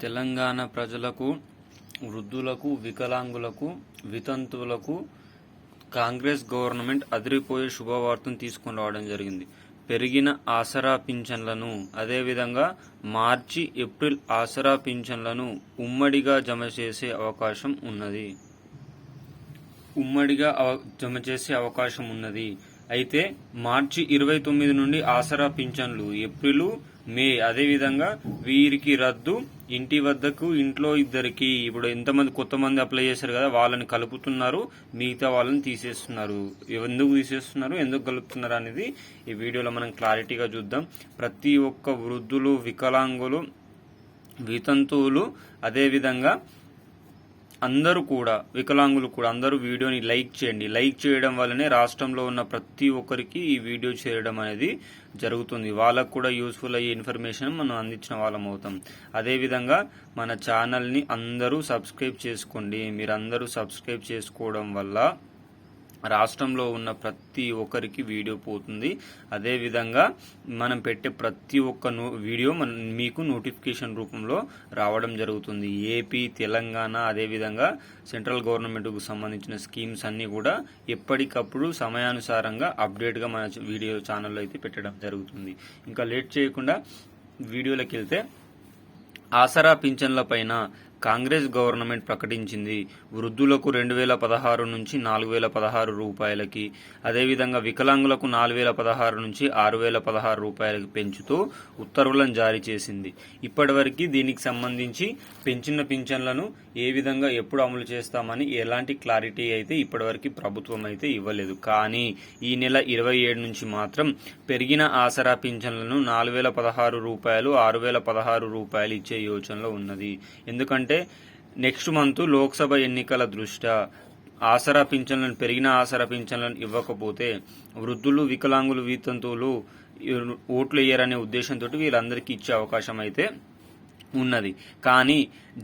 తెలంగాణ ప్రజలకు వృద్ధులకు వికలాంగులకు వితంతువులకు కాంగ్రెస్ గవర్నమెంట్ అదిరిపోయే శుభవార్తను తీసుకుని రావడం జరిగింది. పెరిగిన ఆసరా పింఛన్లను అదేవిధంగా మార్చి ఏప్రిల్ ఆసరా పింఛన్లను ఉమ్మడిగా జమ చేసే అవకాశం ఉన్నది. ఉమ్మడిగా అవ- జమ చేసే అవకాశం ఉన్నది. అయితే మార్చి ఇరవై తొమ్మిది నుండి ఆసరా పింఛన్లు ఏప్రిల్ మే అదేవిధంగా వీరికి రద్దు ఇంటి వద్దకు ఇంట్లో ఇద్దరికి. ఇప్పుడు ఎంతమంది కొత్త మంది అప్లై చేశారు కదా వాళ్ళని కలుపుతున్నారు మిగతా వాళ్ళని తీసేస్తున్నారు. ఎందుకు తీసేస్తున్నారు ఎందుకు కలుపుతున్నారు అనేది ఈ వీడియోలో మనం క్లారిటీగా చూద్దాం. ప్రతి ఒక్క వృద్ధులు వికలాంగులు వితంతువులు అదేవిధంగా అందరూ కూడా వికలాంగులు కూడా అందరూ వీడియోని లైక్ చేయండి. లైక్ చేయడం వల్లనే రాష్ట్రంలో ఉన్న ప్రతి ఒక్కరికి ఈ వీడియో చేయడం అనేది జరుగుతుంది. వాళ్ళకు కూడా యూస్ఫుల్ అయ్యే ఇన్ఫర్మేషన్ మనం అందించిన వాళ్ళం అవుతాం. అదేవిధంగా మన ఛానల్ని అందరూ సబ్స్క్రైబ్ చేసుకోండి. మీరు అందరూ సబ్స్క్రైబ్ చేసుకోవడం వల్ల రాష్ట్రంలో ఉన్న ప్రతి ఒక్కరికి వీడియో పోతుంది. అదేవిధంగా మనం పెట్టే ప్రతి ఒక్క నో- వీడియో మన మీకు నోటిఫికేషన్ రూపంలో రావడం జరుగుతుంది. ఏపీ తెలంగాణ అదేవిధంగా సెంట్రల్ గవర్నమెంట్కు సంబంధించిన స్కీమ్స్ అన్నీ కూడా ఎప్పటికప్పుడు సమయానుసారంగా అప్డేట్గా మన వీడియో ఛానల్లో అయితే పెట్టడం జరుగుతుంది. ఇంకా లేట్ చేయకుండా వీడియోలోకి వెళ్తే ఆసరా పింఛన్ల పైన కాంగ్రెస్ గవర్నమెంట్ ప్రకటించింది. వృద్ధులకు రెండు వేల పదహారు నుంచి నాలుగు వేల పదహారు రూపాయలకి అదేవిధంగా వికలాంగులకు నాలుగు వేల పదహారు నుంచి ఆరు వేల పదహారు రూపాయలకి పెంచుతూ ఉత్తర్వులను జారీ చేసింది. ఇప్పటివరకు దీనికి సంబంధించి పెంచిన పింఛన్లను ఏ విధంగా ఎప్పుడు అమలు చేస్తామని ఎలాంటి క్లారిటీ అయితే ఇప్పటివరకు ప్రభుత్వం అయితే ఇవ్వలేదు. కానీ ఈ నెల ఇరవై ఏడు నుంచి మాత్రం పెరిగిన ఆసరా పింఛన్లను నాలుగు వేల పదహారు రూపాయలు ఆరు వేల పదహారు రూపాయలు ఇచ్చే యోచనలో ఉన్నది. ఎందుకంటే నెక్స్ట్ మంత్ లోక్సభ ఎన్నికల దృష్ట్యా ఆసరా పింఛన్లను పెరిగిన ఆసరా పింఛన్లను ఇవ్వకపోతే వృద్ధులు వికలాంగులు వితంతువులు ఓట్లు వేయరనే ఉద్దేశంతో వీళ్ళందరికీ ఇచ్చే అవకాశం అయితే ఉన్నది. కానీ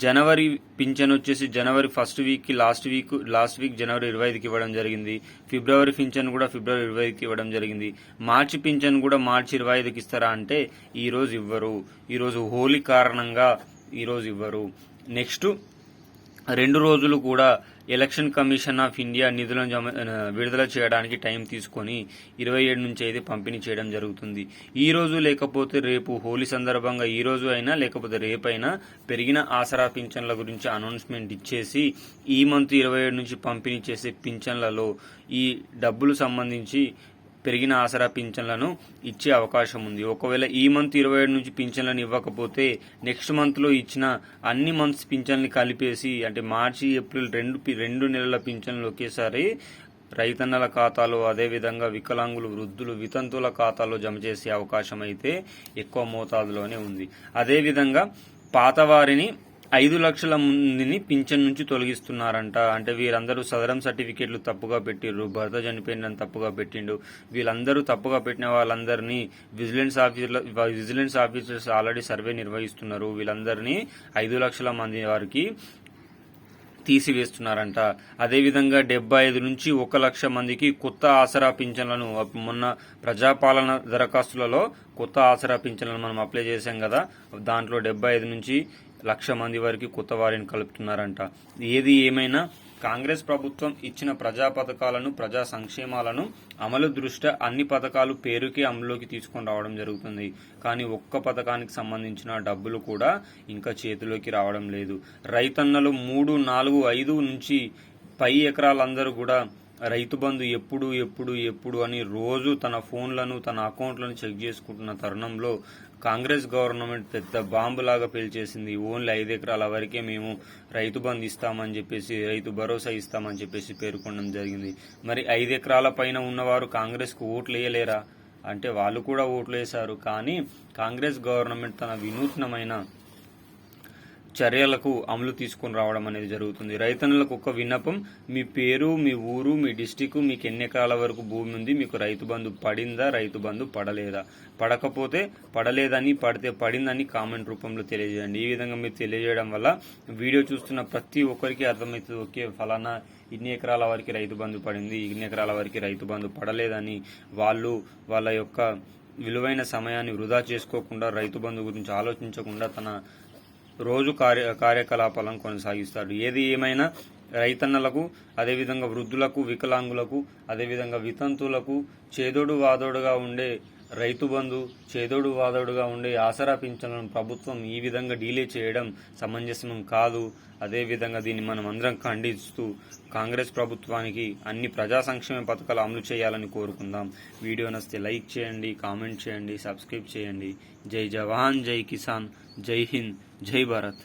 జనవరి పింఛన్ వచ్చేసి జనవరి ఫస్ట్ వీక్కి లాస్ట్ వీక్ లాస్ట్ వీక్ జనవరి ఇరవై ఐదుకి ఇవ్వడం జరిగింది. ఫిబ్రవరి పింఛన్ కూడా ఫిబ్రవరి ఇరవై ఐదుకి ఇవ్వడం జరిగింది. మార్చి పింఛన్ కూడా మార్చి ఇరవై ఐదుకి ఇస్తారా అంటే ఈరోజు ఇవ్వరు. ఈరోజు హోలీ కారణంగా ఈరోజు ఇవ్వరు. నెక్స్ట్ రెండు రోజులు కూడా ఎలక్షన్ కమిషన్ ఆఫ్ ఇండియా నిధులను జమ విడుదల చేయడానికి టైం తీసుకొని ఇరవై ఏడు నుంచి అయితే పంపిణీ చేయడం జరుగుతుంది. ఈ రోజు లేకపోతే రేపు హోలీ సందర్భంగా ఈ రోజు అయినా లేకపోతే రేపైనా పెరిగిన ఆసరా పింఛన్ల గురించి అనౌన్స్మెంట్ ఇచ్చేసి ఈ మంత్ ఇరవై ఏడు నుంచి పంపిణీ చేసే పింఛన్లలో ఈ డబ్బులు సంబంధించి పెరిగిన ఆసరా పింఛన్లను ఇచ్చే అవకాశం ఉంది. ఒకవేళ ఈ మంత్ ఇరవై ఏడు నుంచి పింఛన్లను ఇవ్వకపోతే నెక్స్ట్ మంత్లో ఇచ్చిన అన్ని మంత్స్ పింఛన్లు కలిపేసి అంటే మార్చి ఏప్రిల్ రెండు రెండు నెలల పింఛన్లు ఒకేసారి రైతన్నల ఖాతాలో అదేవిధంగా వికలాంగులు వృద్ధులు వితంతువుల ఖాతాలో జమ చేసే అవకాశం అయితే ఎక్కువ మోతాదులోనే ఉంది. అదేవిధంగా పాతవారిని ఐదు లక్షల మందిని పింఛన్ నుంచి తొలగిస్తున్నారంట. అంటే వీరందరూ సదరం సర్టిఫికేట్లు తప్పుగా పెట్టిర్రు భర్త చనిపోయిందని తప్పుగా పెట్టిండు. వీళ్ళందరూ తప్పుగా పెట్టిన వాళ్ళందరినీ విజిలెన్స్ ఆఫీసర్ల విజిలెన్స్ ఆఫీసర్స్ ఆల్రెడీ సర్వే నిర్వహిస్తున్నారు. వీళ్ళందరినీ ఐదు లక్షల మంది వారికి తీసివేస్తున్నారంట. అదేవిధంగా డెబ్బై ఐదు నుంచి ఒక లక్ష మందికి కొత్త ఆసరా పింఛన్లను మొన్న ప్రజాపాలన దరఖాస్తులలో కొత్త ఆసరా పింఛన్లను మనం అప్లై చేశాం కదా. దాంట్లో డెబ్బై ఐదు నుంచి లక్ష మంది వరకు కొత్త వారిని కలుపుతున్నారంట. ఏది ఏమైనా కాంగ్రెస్ ప్రభుత్వం ఇచ్చిన ప్రజా పథకాలను ప్రజా సంక్షేమాలను అమలు దృష్ట్యా అన్ని పథకాలు పేరుకే అమలులోకి తీసుకొని రావడం జరుగుతుంది. కానీ ఒక్క పథకానికి సంబంధించిన డబ్బులు కూడా ఇంకా చేతిలోకి రావడం లేదు. రైతన్నలు మూడు నాలుగు ఐదు నుంచి పై ఎకరాలందరూ కూడా రైతు బంధు ఎప్పుడు ఎప్పుడు ఎప్పుడు అని రోజు తన ఫోన్లను తన అకౌంట్లను చెక్ చేసుకుంటున్న తరుణంలో కాంగ్రెస్ గవర్నమెంట్ పెద్ద బాంబులాగా పేల్చేసింది. ఓన్లీ ఐదు ఎకరాల వరకే మేము రైతు బంధు ఇస్తామని చెప్పేసి రైతు భరోసా ఇస్తామని చెప్పేసి పేర్కొనడం జరిగింది. మరి ఐదు ఎకరాల పైన ఉన్నవారు కాంగ్రెస్కు ఓట్లు వేయలేరా అంటే వాళ్ళు కూడా ఓట్లు వేశారు కానీ కాంగ్రెస్ గవర్నమెంట్ తన వినూత్నమైన చర్యలకు అమలు తీసుకొని రావడం అనేది జరుగుతుంది. రైతన్నులకు ఒక విన్నపం మీ పేరు మీ ఊరు మీ డిస్టిక్ మీకు ఎన్ని ఎకరాల వరకు భూమి ఉంది మీకు రైతు బంధు పడిందా రైతు బంధు పడలేదా? పడకపోతే పడలేదని పడితే పడిందని కామెంట్ రూపంలో తెలియజేయండి. ఈ విధంగా మీరు తెలియజేయడం వల్ల వీడియో చూస్తున్న ప్రతి ఒక్కరికి అర్థమవుతుంది. ఓకే ఫలానా ఇన్ని ఎకరాల వరకు రైతు బంధు పడింది ఇన్ని ఎకరాల వరకు రైతు బంధు పడలేదని వాళ్ళు వాళ్ళ యొక్క విలువైన సమయాన్ని వృధా చేసుకోకుండా రైతు బంధు గురించి ఆలోచించకుండా తన రోజు కార్య కార్యకలాపాలను కొనసాగిస్తారు. ఏది ఏమైనా రైతన్నలకు అదేవిధంగా వృద్ధులకు వికలాంగులకు అదేవిధంగా వితంతులకు చేదోడు వాదోడుగా ఉండే రైతు బంధు చేదోడు వాదోడుగా ఉండే ఆసరా పింఛన్లను ప్రభుత్వం ఈ విధంగా డీలే చేయడం సమంజసం కాదు. అదేవిధంగా దీన్ని మనం అందరం ఖండిస్తూ కాంగ్రెస్ ప్రభుత్వానికి అన్ని ప్రజా సంక్షేమ పథకాలు అమలు చేయాలని కోరుకుందాం. వీడియో నస్తే లైక్ చేయండి కామెంట్ చేయండి సబ్స్క్రైబ్ చేయండి. జై జవాన్ జై కిసాన్ జై హింద్. జై భారత్